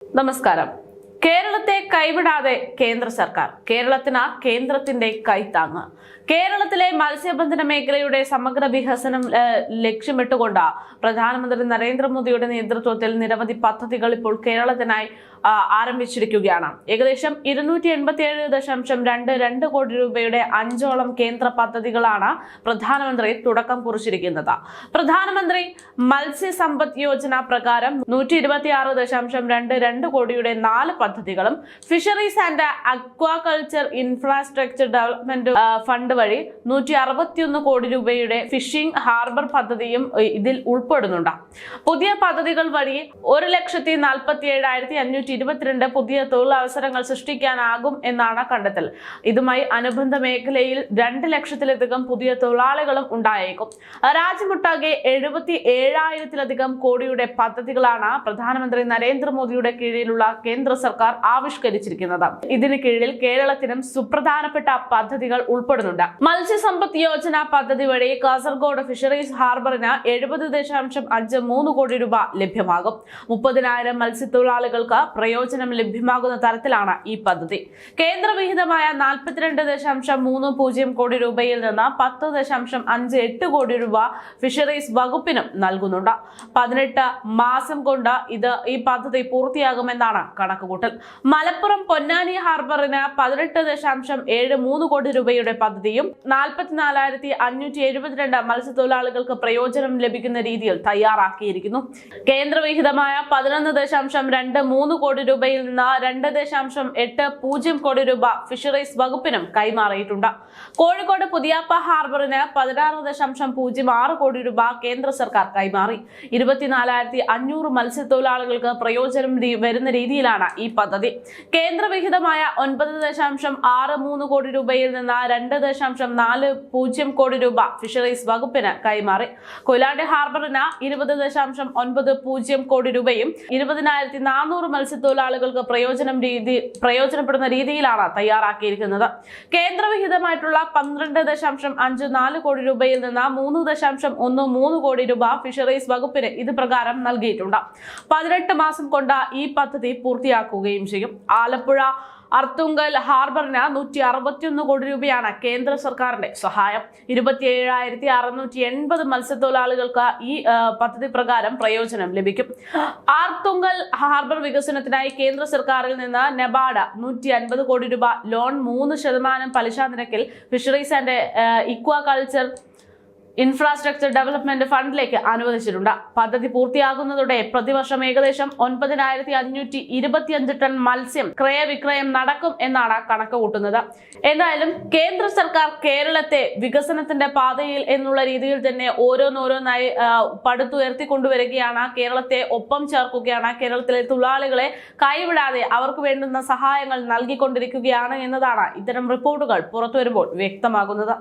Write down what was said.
നമസ്കാരം. കേരളത്തെ കൈവിടാതെ കേന്ദ്ര സർക്കാർ. കേരളത്തിന് കേന്ദ്രത്തിന്റെ കൈത്താങ്ങ് കേരളത്തിലെ മത്സ്യബന്ധന മേഖലയുടെ സമഗ്ര വികസനം ലക്ഷ്യമിട്ടുകൊണ്ട് പ്രധാനമന്ത്രി നരേന്ദ്രമോദിയുടെ നേതൃത്വത്തിൽ നിരവധി പദ്ധതികൾ ഇപ്പോൾ കേരളത്തിനായി ആരംഭിച്ചിരിക്കുകയാണ്. ഏകദേശം ഇരുന്നൂറ്റി എൺപത്തി ഏഴ് ദശാംശം രണ്ട് രണ്ട് കോടി രൂപയുടെ അഞ്ചോളം കേന്ദ്ര പദ്ധതികളാണ് പ്രധാനമന്ത്രി തുടക്കം കുറിച്ചിരിക്കുന്നത്. പ്രധാനമന്ത്രി മത്സ്യസമ്പദ് യോജന പ്രകാരം നൂറ്റി ഇരുപത്തി ആറ് ദശാംശം രണ്ട് രണ്ട് കോടിയുടെ നാല് പദ്ധതികളും fisheries and aquaculture infrastructure development fund വഴി നൂറ്റി അറുപത്തിയൊന്ന് കോടി രൂപയുടെ ഫിഷിംഗ് ഹാർബർ പദ്ധതിയും ഇതിൽ ഉൾപ്പെടുന്നുണ്ട്. പുതിയ പദ്ധതികൾ വഴി ഒരു ലക്ഷത്തി നാൽപ്പത്തി ഏഴായിരത്തി അഞ്ഞൂറ്റി ഇരുപത്തിരണ്ട് പുതിയ തൊഴിലവസരങ്ങൾ സൃഷ്ടിക്കാനാകും എന്നാണ് കണ്ടെത്തൽ. ഇതുമായി അനുബന്ധ മേഖലയിൽ രണ്ട് ലക്ഷത്തിലധികം പുതിയ തൊഴിലാളികളും ഉണ്ടായേക്കും. രാജ്യമൊട്ടാകെ എഴുപത്തി ഏഴായിരത്തിലധികം കോടിയുടെ പദ്ധതികളാണ് പ്രധാനമന്ത്രി നരേന്ദ്രമോദിയുടെ കീഴിലുള്ള കേന്ദ്ര സർക്കാർ ആവിഷ്കരിച്ചിരിക്കുന്നത്. ഇതിന് കീഴിൽ കേരളത്തിനും സുപ്രധാനപ്പെട്ട പദ്ധതികൾ ഉൾപ്പെടുന്നുണ്ട്. മത്സ്യസമ്പത്ത് യോജന പദ്ധതി വഴി കാസർഗോഡ് ഫിഷറീസ് ഹാർബറിന് എഴുപത് ദശാംശം അഞ്ച് മൂന്ന് കോടി രൂപ ലഭ്യമാകും. മുപ്പതിനായിരം മത്സ്യത്തൊഴിലാളികൾക്ക് പ്രയോജനം ലഭ്യമാകുന്ന തരത്തിലാണ് ഈ പദ്ധതി. കേന്ദ്രവിഹിതമായ നാൽപ്പത്തിരണ്ട് ദശാംശം മൂന്ന് പൂജ്യം കോടി രൂപയിൽ നിന്ന് പത്ത് ദശാംശം അഞ്ച് എട്ട് കോടി രൂപ ഫിഷറീസ് വകുപ്പിനും നൽകുന്നുണ്ട്. പതിനെട്ട് മാസം കൊണ്ട് ഇത് ഈ പദ്ധതി പൂർത്തിയാകുമെന്നാണ് കണക്കുകൂട്ടൽ. മലപ്പുറം പൊന്നാനി ഹാർബറിന് പതിനെട്ട് ദശാംശം ഏഴ് മൂന്ന് കോടി രൂപയുടെ പദ്ധതിയും നാൽപ്പത്തിനാലായിരത്തി അഞ്ഞൂറ്റി എഴുപത്തിരണ്ട് മത്സ്യത്തൊഴിലാളികൾക്ക് പ്രയോജനം ലഭിക്കുന്ന രീതിയിൽ തയ്യാറാക്കിയിരിക്കുന്നു. കേന്ദ്രവിഹിതമായ പതിനൊന്ന് ദശാംശം രണ്ട് മൂന്ന് കോടി രൂപയിൽ നിന്ന് രണ്ട് ദശാംശം എട്ട് പൂജ്യം കോടി രൂപ ഫിഷറീസ് വകുപ്പിനും കൈമാറിയിട്ടുണ്ട്. കോഴിക്കോട് പുതിയാപ്പ ഹാർബറിന് പതിനാറ് ദശാംശം പൂജ്യം ആറ് കോടി രൂപ കേന്ദ്ര സർക്കാർ കൈമാറി. ഇരുപത്തിനാലായിരത്തി അഞ്ഞൂറ് മത്സ്യത്തൊഴിലാളികൾക്ക് പ്രയോജനം വരുന്ന രീതിയിലാണ് ഈ പദ്ധതി. കേന്ദ്രവിഹിതമായ ഒൻപത് ദശാംശം ആറ് മൂന്ന് കോടി രൂപയിൽ നിന്ന് രണ്ട് ദശാംശം നാല് പൂജ്യം കോടി രൂപ ഫിഷറീസ് വകുപ്പിന് കൈമാറി. കൊയിലാണ്ടി ഹാർബറിന് ഇരുപത് ദശാംശം ഒൻപത് പൂജ്യം കോടി രൂപയും ഇരുപതിനായിരത്തി നാനൂറ് മത്സ്യത്തൊഴിലാളികൾക്ക് പ്രയോജനം രീതി പ്രയോജനപ്പെടുന്ന രീതിയിലാണ് തയ്യാറാക്കിയിരിക്കുന്നത്. കേന്ദ്രവിഹിതമായിട്ടുള്ള പന്ത്രണ്ട് ദശാംശം അഞ്ച് നാല് കോടി രൂപയിൽ നിന്ന് മൂന്ന് ദശാംശം ഒന്ന് മൂന്ന് കോടി രൂപ ഫിഷറീസ് വകുപ്പിന് ഇത് പ്രകാരം നൽകിയിട്ടുണ്ട്. പതിനെട്ട് മാസം കൊണ്ട് ഈ പദ്ധതി പൂർത്തിയാക്കുകയും ചെയ്യും. ആലപ്പുഴ അർത്തുങ്കൽ ഹാർബറിന് നൂറ്റി അറുപത്തിയൊന്ന് കോടി രൂപയാണ് കേന്ദ്ര സർക്കാരിന്റെ സഹായം. ഇരുപത്തി ഏഴായിരത്തി അറുന്നൂറ്റി എൺപത് മത്സ്യത്തൊഴിലാളികൾക്ക് ഈ പദ്ധതി പ്രകാരം പ്രയോജനം ലഭിക്കും. ആർത്തുങ്കൽ ഹാർബർ വികസനത്തിനായി കേന്ദ്ര സർക്കാരിൽ നിന്ന് നെബാഡ നൂറ്റി അൻപത് കോടി രൂപ ലോൺ മൂന്ന് ശതമാനം പലിശ നിരക്കിൽ fisheries and aquaculture infrastructure development ഫണ്ടിലേക്ക് അനുവദിച്ചിട്ടുണ്ട്. പദ്ധതി പൂർത്തിയാകുന്നതോടെ പ്രതിവർഷം ഏകദേശം ഒൻപതിനായിരത്തി അഞ്ഞൂറ്റി ഇരുപത്തിയഞ്ച് ടൺ മത്സ്യം ക്രയവിക്രയം നടക്കും എന്നാണ് കണക്ക് കൂട്ടുന്നത്. എന്തായാലും കേന്ദ്ര സർക്കാർ കേരളത്തെ വികസനത്തിന്റെ പാതയിൽ എന്നുള്ള രീതിയിൽ തന്നെ ഓരോന്നോരോന്നായി പടുത്തുയർത്തിക്കൊണ്ടുവരികയാണ്. കേരളത്തെ ഒപ്പം ചേർക്കുകയാണ്. കേരളത്തിലെ തൊഴിലാളികളെ കൈവിടാതെ അവർക്ക് വേണ്ടുന്ന സഹായങ്ങൾ നൽകിക്കൊണ്ടിരിക്കുകയാണ് എന്നതാണ് ഇത്തരം റിപ്പോർട്ടുകൾ പുറത്തുവരുമ്പോൾ വ്യക്തമാകുന്നത്.